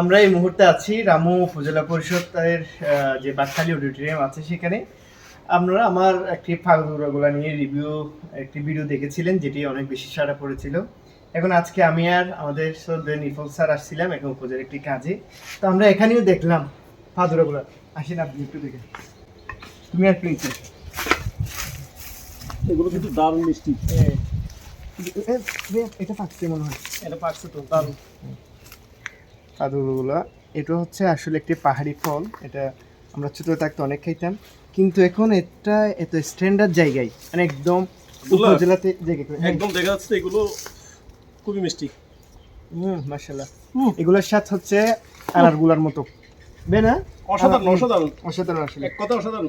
আমরা এই মুহূর্তে আছি রামু উপজেলা পরিষদের যে বাকখালী অডিটোরিয়াম আছে সেখানে। আপনারা আমার একটি ফাগুরাগুলা নিয়ে রিভিউ একটি ভিডিও দেখেছিলেন যেটি অনেক বেশি সাড়া পড়েছিল। এখন আজকে আমি আর আমাদের নিফল স্যার আসছিলাম এখন উপজেলার একটি কাজে। তো আমরা এখানেও দেখলাম ফাদুরাগুলা আসেন আপনি একটু দেখে তুমি আর প্লিজ এগুলো কিন্তু দারুণ মিষ্টি। এটা পাকছে মনে হয়। এটা পাকছে তো দারুণ। কাদুগুলা এটা হচ্ছে আসলে একটি পাহাড়ি ফল। এটা আমরা ছোট থাকতে অনেক খাইতাম। কিন্তু এখন এটা এত স্ট্যান্ডার্ড জায়গায় মানে একদম উপজেলাতে করে। একদম দেখা যাচ্ছে এগুলো খুবই মিষ্টি। হুম মাশাআল্লাহ। এগুলোর স্বাদ হচ্ছে আনারগুলার মতো। বে না? অসাধারণ অসাধারণ। অসাধারণ আসলে। এক কথা অসাধারণ।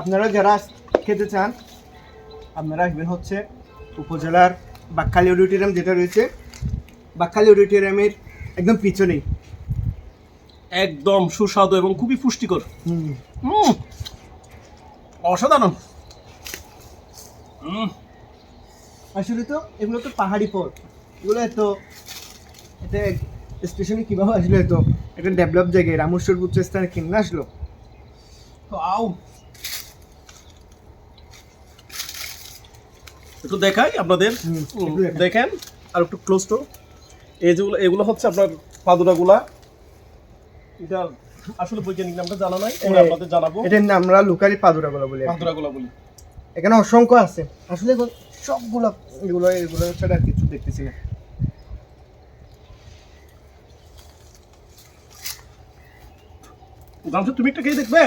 আপনারা যারা খেতে চান আপনারা আসবেন হচ্ছে উপজেলার বাক্কালি অডিটোরিয়াম যেটা রয়েছে বাক্কালি অডিটোরিয়ামের একদম পিছনেই। একদম সুস্বাদু এবং খুবই পুষ্টিকর। অসাধারণ। হুম আসলে তো এগুলো তো পাহাড়ি ফল এগুলো এত এটা স্পেশালি কীভাবে আসলো এত? একটা ডেভেলপ জায়গায়। রামেশ্বর উচ্চস্থানে কেমনে আসলো? তো আও একটু দেখাই আপনাদের। দেখেন আর একটু ক্লোজ টু এই যেগুলো এগুলো হচ্ছে আপনার পাদুরাগুলা। এটা আসলে বৈজ্ঞানিক নামটা জানা নাই আমরা আপনাদের জানাব। এটার নাম আমরা পাদুরাগুলো বলি পাদুরাগুলা বলি। এখানে অসংখ্য আছে। আসলে সবগুলো এগুলো এগুলো ছাড়া আর কিছু দেখতেছি না। জামশেদ তুমি একটা খেয়ে দেখবে?